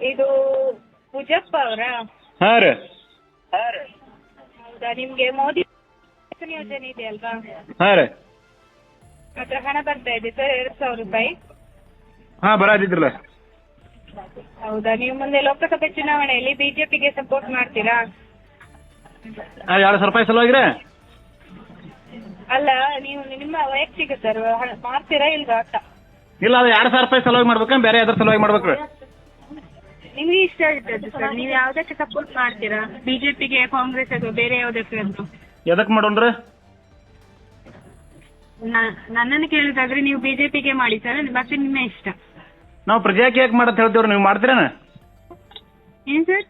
ಇದು ಪೂಜಪ್ಪ ಅವರಾ? ಹಾ ರೀ. ಹೌದಾ? ನಿಮ್ಗೆ ಮೋದಿ ಯೋಜನೆ ಇದೆ ಅಲ್ವಾ? ಹಾ ರೀ. ಹಣ ಬರ್ತಾ ಇದೆ ಸರ್ ಎರಡ್ ಸಾವಿರ ರೂಪಾಯಿ. ಹಾಂ ಬರಾದಿದ್ರಲ್ಲ. ಹೌದಾ? ನೀವು ಮುಂದೆ ಲೋಕಸಭೆ ಚುನಾವಣೆಯಲ್ಲಿ ಬಿಜೆಪಿಗೆ ಸಪೋರ್ಟ್ ಮಾಡ್ತೀರಾ? ಎರಡು ಸಾವಿರ ರೂಪಾಯಿ ಸಲುವಾಗಿ ಅಲ್ಲ ನೀವು ನಿಮ್ಮ ವೈಯಕ್ತಿಕ ಸರ್ ಮಾಡ್ತೀರಾ ಇಲ್ವಾ ಅಂತ? ಇಲ್ಲ ಅದು ಎರಡು ಸಾವಿರ ರೂಪಾಯಿ ಸಲುವಾಗಿ ಮಾಡ್ಬೇಕಾ ಬೇರೆ ಯಾವ್ದಾರು ಸಲುವಾಗಿ ಮಾಡ್ಬೇಕು ನಿಮ್ಗೆ ಇಷ್ಟ ಇದ್ದದ್ದು ಸರ್ ನೀವು ಯಾವ್ದಕ್ಕೆ ಸಪೋರ್ಟ್ ಮಾಡ್ತೀರಾ? ಬಿಜೆಪಿಗೆ ಕಾಂಗ್ರೆಸ್ ಅಥವಾ ಬೇರೆ ಯಾವ್ದಕ್ಕೆ ಅಂತ ಎದಕ್ಕೆ ಮಾಡೋಣ್ರಿ? ನ- ನನ್ನನ್ನು ಕೇಳಿದಾದ್ರೆ ನೀವು ಬಿಜೆಪಿಗೆ ಮಾಡಿ ಸರ್ ಮತ್ತೆ ನಿಮ್ಮ ಇಷ್ಟ. ನಾವು ಪ್ರಜಾಕಿ ಯಾಕೆ ಮಾಡತ್ ಹೇಳ್ತೀವ್ರಿ? ನೀವು ಮಾಡ್ತೀರೇನ? ಏನ್ ಸರ್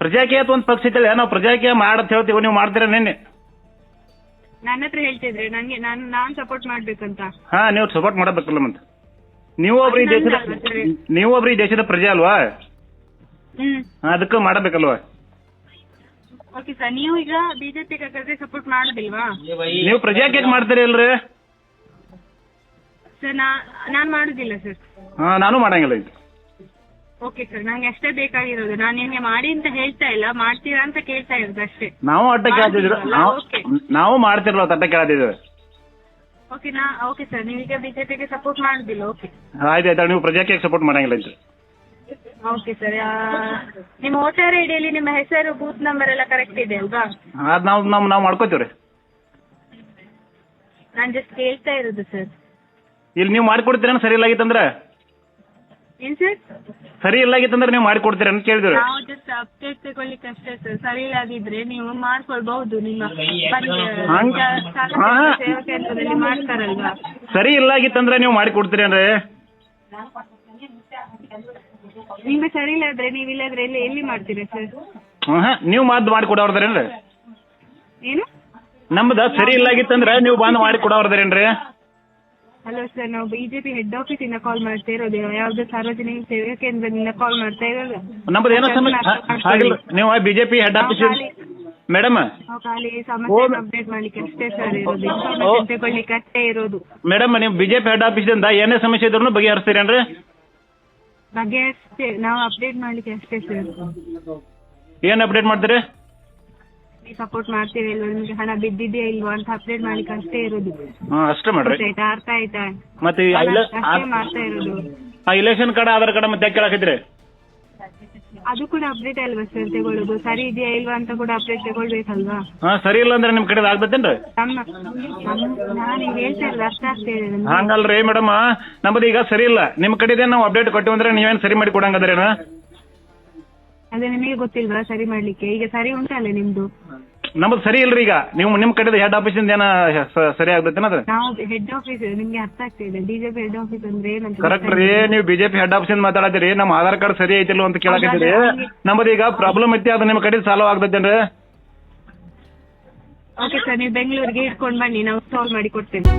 ಪ್ರಜಾಕೀಯತ್ ಒಂದು ಪಕ್ಷ ಐತಲ್ಲ ನಾವು ಪ್ರಜಾಕೀಯ ಮಾಡತ್ ಹೇಳ್ತೀವಿ ನೀವು ಮಾಡ್ತೀರ ನಿನ್ನೆ? ನನ್ನ ಹತ್ರ ಹೇಳ್ತಿದ್ರೆ ನಂಗೆ ನಾನು ನಾನ್ ಸಪೋರ್ಟ್ ಮಾಡ್ಬೇಕಂತ. ಹಾ ನೀವು ಸಪೋರ್ಟ್ ಮಾಡಬೇಕಲ್ಲ ಮತ್ತೆ. ನೀವು ಒಬ್ರು ಈ ದೇಶದ ಸರಿ. ನೀವು ಒಬ್ರು ಈ ದೇಶದ ಪ್ರಜೆ ಅಲ್ವಾ? ಅದಕ್ಕೆ ಮಾಡಬೇಕಲ್ವಾ? ಓಕೆ ಸರ್ ನೀವು ಈಗ ಬಿಜೆಪಿ ಹಾಗಾದ್ರೆ ಸಪೋರ್ಟ್ ಮಾಡೋದಿಲ್ವಾ? ನೀವು ಪ್ರಜಾಕ್ಕೆ ಯಾಕೆ ಮಾಡ್ತೀರಿ ಅಲ್ರಿ ಸರ್ ನಾ ನಾನ್ ಮಾಡುದಿಲ್ಲ ಸರ್ ಹಾ ನಾನು ಮಾಡಂಗಿಲ್ಲ ಇದು ಓಕೆ ಸರ್ ನಂಗೆ ಅಷ್ಟೇ ಬೇಕಾಗಿರೋದು. ನಾನು ನಿಮ್ಗೆ ಮಾಡಿ ಅಂತ ಹೇಳ್ತಾ ಇಲ್ಲ. ಮಾಡ್ತೀರಾ ಅಂತ ಕೇಳ್ತಾ ಇರೋದು ಅಷ್ಟೇ. ನಾವು ಅಡ್ಡ ಕೇಳ್ತಿದ್ರು ನಾವು ಓಕೆ. ನಾವು ಕೇಳ್ತಿದ್ದೇವೆ. ಓಕೆ ನಾ ಓಕೆ ಸರ್ ನೀವೀಗ ಬಿಜೆಪಿಗೆ ಸಪೋರ್ಟ್ ಮಾಡುದಿಲ್ಲ. ಓಕೆ ಆಯ್ತು ಆಯ್ತು. ನೀವು ಪ್ರಜಾಕ್ಕೆ ಸಪೋರ್ಟ್ ಮಾಡಂಗಿಲ್ಲ ಇದು ಓಕೆ ಸರ್ ನಿಮ್ಮ ವೋಟರ್ ಐಡಿಯಲ್ಲಿ ನಿಮ್ಮ ಹೆಸರು ಬೂತ್ ನಂಬರ್ ಎಲ್ಲ ಕರೆಕ್ಟ್ ಇದೆ ಅಲ್ವಾ? ಅದು ನಾವು ನಾವು ನಾವು ಮಾಡ್ಕೋತೀವ್ರಿ. ನಾನು ಜಸ್ಟ್ ಕೇಳ್ತಾ ಇರೋದು ಸರ್ ಇಲ್ಲಿ ನೀವು ಮಾಡಿಕೊಡ್ತೀರೇನು ಸರಿ ಇಲ್ಲಾಗಿತ್ತಂದ್ರೆ? ಏನ್ ಸರ್ ಸರಿ ಇಲ್ಲಾಗಿತ್ತಂದ್ರೆ ನೀವು ಮಾಡಿಕೊಡ್ತೀರ ಅಂತ ಕೇಳಿದ್ರು ನಾವು ಜಸ್ಟ್ ಅಪ್ಡೇಟ್ ತಗೊಳ್ಳಿಕ್ಕೆ ಅಷ್ಟೇ ಸರ್ ಸರಿ ಇಲ್ಲದಿದ್ರೆ ನೀವು ಮಾಡ್ಕೊಳ್ಬಹುದು ನಿಮ್ಮ ಹಂಗ್- ಹಾ. ಸೇವಾ ಕೇಂದ್ರದಲ್ಲಿ ಮಾಡ್ತಾರಲ್ವಾ? ಸರಿ ಇಲ್ಲಾಗಿತ್ತಂದ್ರೆ ನೀವು ಮಾಡಿಕೊಡ್ತೀರಿ ಅಂದ್ರೆ ನಿಮ್ಗೆ ಸರಿ ಇಲ್ಲಾದ್ರೆ ನೀವು ಇಲ್ಲಾದ್ರೆ ಎಲ್ಲಿ ಎಲ್ಲಿ ಮಾಡ್ತೀರಾ ಸರ್? ಹಾ ನೀವು ಮದ್ದು ಮಾಡಿ ಕೊಡೋರ್ದಾರೇನ್ರಿ? ಏನು? ನಮ್ದ ಸರಿ ಇಲ್ಲಾಗಿತ್ತಂದ್ರೆ ನೀವು ಬಂದ್ ಮಾಡಿ ಕೊಡೋರ್ದಾರೇನ್ರಿ? ಹಲೋ ಸರ್ ನಾವು ಬಿಜೆಪಿ ಹೆಡ್ ಆಫೀಸ್ ಇಂದ ಕಾಲ್ ಮಾಡ್ತಾ ಇರೋದು. ಯಾವ್ದು ಸಾರ್ವಜನಿಕ ಸೇವಾ ಕೇಂದ್ರದಿಂದ ಕಾಲ್ ಮಾಡ್ತಾ ಇರೋದು? ನಮ್ದು ಏನೋ ಸಮಸ್ಯೆ ಆಗಿಲ್ಲ ನೀವು ಬಿಜೆಪಿ ಹೆಡ್ ಆಫೀಸ್ ಮೇಡಮ್. ನಾವು ಖಾಲಿ ಸಮಸ್ಯೆ ಅಪ್ಡೇಟ್ ಮಾಡ್ಲಿಕ್ಕೆ ಅಷ್ಟೇ ಸರ್ ಇರೋದು. ಇನ್ಫಾರ್ಮೇಶನ್ ತಗೊಳ್ಳಿಕ್ಕೆ ಅಷ್ಟೇ ಇರೋದು. ಮೇಡಮ್ ನೀವು ಬಿಜೆಪಿ ಹೆಡ್ ಆಫೀಸಿಂದ ಏನೇ ಸಮಸ್ಯೆ ಇದ್ರು ಬಗೆಹರಿಸ್ತೀರೇನ್ರಿ? ಬಗ್ಗೆ ಅಷ್ಟೇ ನಾವು ಅಪ್ಡೇಟ್ ಮಾಡ್ಲಿಕ್ಕೆ ಅಷ್ಟೇ ಸರ್ ಏನ್ ಅಪ್ಡೇಟ್ ಮಾಡ್ತೀರಿ? ನೀವು ಸಪೋರ್ಟ್ ಮಾಡ್ತೀವಿ ಇಲ್ವಾ ನಿಮ್ಗೆ ಹಣ ಬಿದ್ದಿದೆಯಾ ಇಲ್ವಾ ಅಂತ ಅಪ್ಡೇಟ್ ಮಾಡ್ಲಿಕ್ಕೆ ಅಷ್ಟೇ ಇರೋದು. ಹಾ ಅಷ್ಟೇ ಮಾಡ್ರಿ. ಆಯ್ತಾ ಅರ್ಥ ಆಯ್ತಾ? ಮತ್ತೆ ಈ ಅಷ್ಟೇ ಮಾಡ್ತಾ ಇರೋದು. ಆ ಇಲೆಕ್ಷನ್ ಕಾರ್ಡ್ ಆಧಾರ್ ಕಾರ್ಡ್ ಮತ್ತೆ ಯಾಕೆ ಕೇಳಾಕತ್ರಿ ಅದು ಕೂಡ ಅಪ್ಡೇಟ್ ಅಲ್ವಾ ಸರ್ ತಗೊಳ್ಳೋದು? ಸರಿ ಇದೆಯಾ ಇಲ್ವಾ ಅಂತ ಕೂಡ ಅಪ್ಡೇಟ್ ತಗೊಳ್ಬೇಕಲ್ವಾ? ಹಾ ಸರಿ ಇಲ್ಲ ಅಂದ್ರೆ ನಿಮ್ ಕಡೆ ಆಗ್ಬೇಕೇನ್ರಿ? ನಮ್ಮ ನಮ್ಮ- ನಾನು ಈಗ ಹೇಳ್ತಾ ಇರೋದು ಅರ್ಥ ಆಗ್ತಾ ಇದೆ ನಮ್ಗೆ. ಹಂಗಲ್ರಿ ಮೇಡಮ್ ನಮ್ದು ಈಗ ಸರಿ ಇಲ್ಲ. ನಿಮ್ ಕಡೆದೇ ನಾವು ಅಪ್ಡೇಟ್ ಕೊಟ್ಟಿವಿ ಅಂದ್ರೆ ನೀವೇನ್ ಸರಿ ಮಾಡಿ ಕೊಡಂಗದ್ರೇನ? ಅದೇ ನಿಮಗೆ ಗೊತ್ತಿಲ್ವಾ ಸರಿ ಮಾಡ್ಲಿಕ್ಕೆ? ಈಗ ಸರಿ ಉಂಟಲ್ಲ ನಿಮ್ದು? ನಮ್ದು ಸರಿ ಇಲ್ರಿ ಈಗ. ನೀವು ನಿಮ್ ಕಡೆ ಹೆಡ್ ಆಫೀಸಿಂದ ಏನ ಸ- ಸರಿ ಆಗ್ತೈತೆ ನಾವು ಹೆಡ್ ಆಫೀಸ್ ನಿಮ್ಗೆ ಅರ್ಥ ಆಗ್ತಾ ಇದೆ ಬಿಜೆಪಿ ಹೆಡ್ ಆಫೀಸ್ ಅಂದ್ರೆ ಏನಂತ ಕರೆಕ್ಟ್ ರೀ. ನೀವು ಬಿಜೆಪಿ ಹೆಡ್ ಆಫೀಸಿಂದ ಮಾತಾಡತ್ತೀರಿ. ನಮ್ಮ ಆಧಾರ್ ಕಾರ್ಡ್ ಸರಿ ಐತಿಲ್ಲ ಅಂತ ಕೇಳಕತ್ತೀರಿ. ನಮ್ದು ಈಗ ಪ್ರಾಬ್ಲಮ್ ಐತಿ ಅದು ನಿಮ್ ಕಡೆ ಸಾಲ್ವ್ ಆಗ್ತೈತೇನ್ರಿ? ಓಕೆ ಸರ್ ನೀವು ಬೆಂಗಳೂರಿಗೆ ಇಟ್ಕೊಂಡ್ ಬನ್ನಿ ನಾವು ಸಾಲ್ವ್ ಮಾಡಿ ಕೊಡ್ತೇವೆ